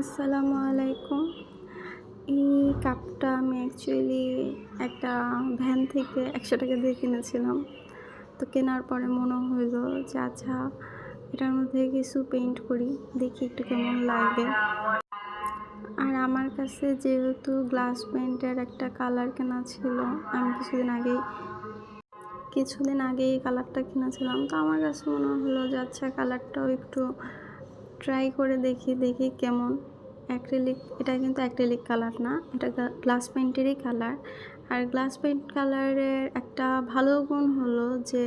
আসসালামু আলাইকুম। এই কাপটা আমি অ্যাকচুয়ালি একটা ভ্যান থেকে একশো টাকা দিয়ে কিনেছিলাম। তো কেনার পরে মনে হলো যে আচ্ছা এটার মধ্যে কিছু পেইন্ট করি, দেখি একটু কেমন লাগে। আর আমার কাছে যেহেতু গ্লাস পেন্টের একটা কালার কেনা ছিল, আমি কিছুদিন আগেই, কিছুদিন আগে এই কালারটা কিনেছিলাম। তো আমার কাছে মনে হলো যে আচ্ছা কালারটাও একটু ট্রাই করে দেখি দেখি কেমন। অ্যাক্রিলিক এটা কিন্তু অ্যাক্রিলিক কালার না, এটা গ্লাস পেন্টেরই কালার আর গ্লাস পেন্ট কালারের একটা ভালো গুণ হলো যে,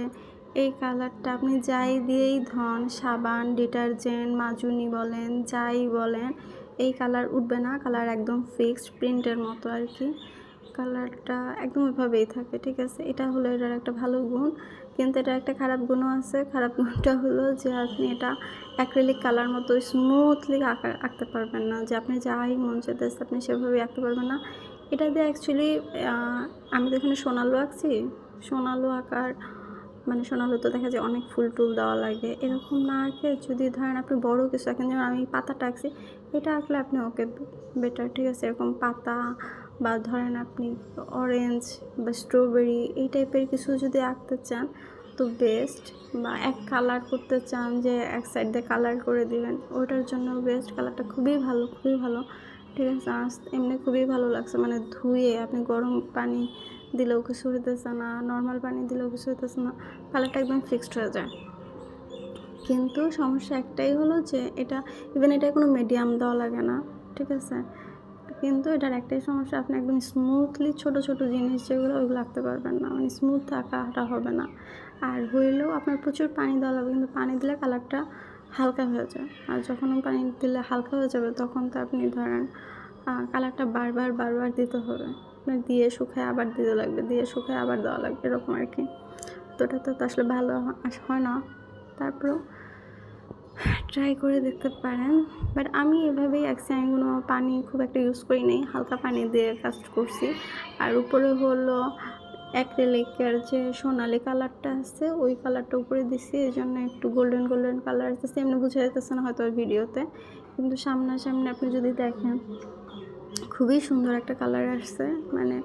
এই কালারটা আপনি যাই দিয়েই ধন, সাবান ডিটারজেন্ট মাজুনি বলেন, যাই বলেন, এই কালার উঠবে না কালার একদম ফিক্সড প্রিন্টের মতো আর কি। কালারটা একদম ওইভাবেই থাকে, ঠিক আছে? এটা হলো এটার একটা ভালো গুণ, কিন্তু এটা একটা খারাপ গুণও আছে। খারাপ গুণটা হলো যে আপনি এটা অ্যাক্রেলিক কালার মতো স্মুথলি আঁকা, আঁকতে পারবেন না। যে আপনি যাই মন চাইতেছে আপনি সেভাবেই আঁকতে পারবেন না। এটা দিয়ে অ্যাকচুয়ালি আমি তো এখানে সোনালু আঁকছি। সোনালু আঁকার মানে সোনালু তো দেখা যায় অনেক ফুল টুল দেওয়া লাগে। এরকম না আঁকে যদি ধরেন আপনি বড় কিছু আঁকেন, যেমন আমি পাতাটা আঁকছি, এটা আঁকলে আপনি ওকে বেটার ঠিক আছে? এরকম পাতা বা ধরেন আপনি অরেঞ্জ বা স্ট্রবেরি এই টাইপের কিছু যদি আঁকতে চান, তো বেস্ট বা এক কালার করতে চান যে এক সাইড দিয়ে কালার করে দিবেন, ওটার জন্য বেস্ট কালারটা খুবই ভালো খুবই ভালো। ঠিক আছে এমনি খুবই ভালো লাগছে। মানে ধুয়ে আপনি গরম পানি দিলেও কিছু হইতেছে না নর্মাল পানি দিলেও কিছু হইতেছে না কালারটা একদম ফিক্সড হয়ে যায়। কিন্তু সমস্যা একটাই হলো যে এটা ইভেন এটা কোনো মিডিয়াম দেওয়া লাগে না। ঠিক আছে? কিন্তু এটার একটাই সমস্যা, আপনি একদম স্মুথলি ছোট ছোট জিনিস যেগুলো ওইগুলো আঁকতে পারবেন না। মানে স্মুথ আঁকাটা হবে না। আর হইলেও আপনার প্রচুর পানি দেওয়া লাগবে, কিন্তু পানি দিলে কালারটা হালকা হয়ে যায়। আর যখন পানি দিলে হালকা হয়ে যাবে, তখন তো আপনি ধরেন কালারটা বারবার বারবার দিতে হবে। মানে দিয়ে শুকায় আবার দিতে লাগবে, দিয়ে শুকায় আবার দেওয়া লাগবে, এরকম আর কি। তো ওটা তো আসলে ভালো হয় না। তারপরেও ট্রাই করে দেখতে পারেন। বাট আমি এভাবেই আঁকছি আমি কোনো পানি খুব একটা ইউজ করি নাই। হালকা পানি দিয়ে কাজ করছি। আর উপরে হলো অ্যাক্রেলিকের যে সোনালি কালারটা আছে, ওই কালারটা উপরে দিছি। এই জন্য একটু গোল্ডেন গোল্ডেন কালার আসতেছে এমনি বোঝা যাইতেছে না হয়তো ভিডিওতে। কিন্তু সামনাসামনি আপনি যদি দেখেন, খুবই সুন্দর একটা কালার আসছে। মানে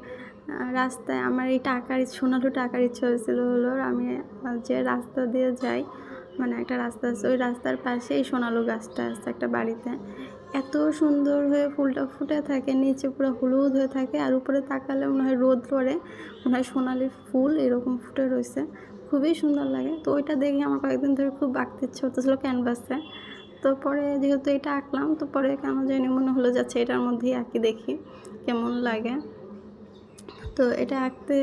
রাস্তায় আমার এই টাকার সোনালু টাকার ইচ্ছা হয়েছিল হলো, আমি যে রাস্তা দিয়ে যাই মানে একটা রাস্তা আছে, ওই রাস্তার পাশে এই সোনালু গাছটা আছে একটা বাড়িতে। এত সুন্দর হয়ে ফুলটা ফুটে থাকে, নিচে পুরো হলুদ হয়ে থাকে, আর উপরে তাকালে মনে হয় রোদ পড়ে, মনে হয় সোনালি ফুল এরকম ফুটে রয়েছে। খুবই সুন্দর লাগে। তো ওইটা দেখে আমার কয়েকদিন ধরে খুব আঁকতে ইচ্ছে হতেছিলো ক্যানভাসে। তো পরে যেহেতু এটা আঁকলাম, তো পরে কেন জানি মনে হলো যাচ্ছে এটার মধ্যেই আঁকি দেখি, কেমন লাগে। তো এটা আঁকতে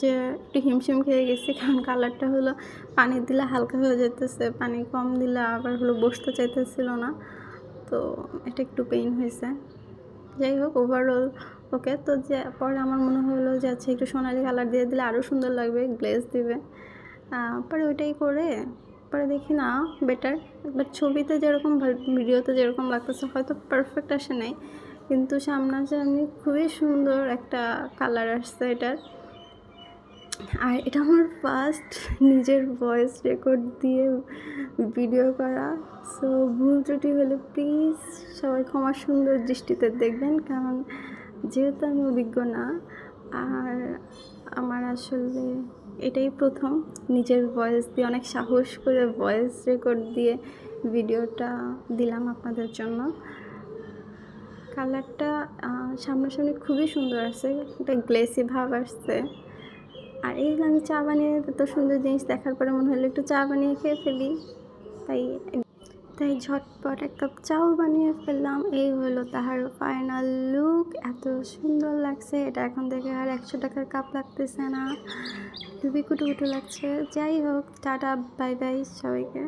যে একটু হিমশিম খেয়ে গেছি, কারণ কালারটা হলো পানি দিলে হালকা হয়ে যেতেছে পানি কম দিলে আবার হলো বসতে চাইতেছিল না। তো এটা একটু পেইন হয়েছে। যাই হোক ওভারঅল ওকে তো যে পরে আমার মনে হলো যে আচ্ছা একটু সোনালি কালার দিয়ে দিলে আরও সুন্দর লাগবে গ্লেজ দিবে। পরে ওইটাই করে, পরে দেখি না বেটার বাট ছবিতে যেরকম ভিডিওতে যেরকম লাগতেছে, হয়তো পারফেক্ট আসে নাই। কিন্তু সামনাসামনি খুবই সুন্দর একটা কালার আসছে এটার। আর এটা আমার ফার্স্ট নিজের ভয়েস রেকর্ড দিয়ে ভিডিও করা। সো ভুল ত্রুটি হলে প্লিজ সবাই ক্ষমা সুন্দর দৃষ্টিতে দেখবেন, কারণ যেহেতু আমি অভিজ্ঞ না, আর আমার আসলে এটাই প্রথম নিজের ভয়েস দিয়ে, অনেক সাহস করে ভয়েস রেকর্ড দিয়ে ভিডিওটা দিলাম আপনাদের জন্য। কালারটা সামনাসামনি খুবই সুন্দর আছে, একটা গ্লেসি ভাব আসছে। আর এই আমি চা বানিয়ে এত সুন্দর জিনিস দেখার পরে মনে হলো একটু চা বানিয়ে খেয়ে ফেলি। তাই তাই ঝটপট এক কাপ চাও বানিয়ে ফেললাম। এই হলো তাহার ফাইনাল লুক এত সুন্দর লাগছে। এটা এখন থেকে আর একশো টাকার কাপ লাগতেছে না। খুবই কুটু কুটু লাগছে। যাই হোক, টাটা বাই বাই সবাইকে।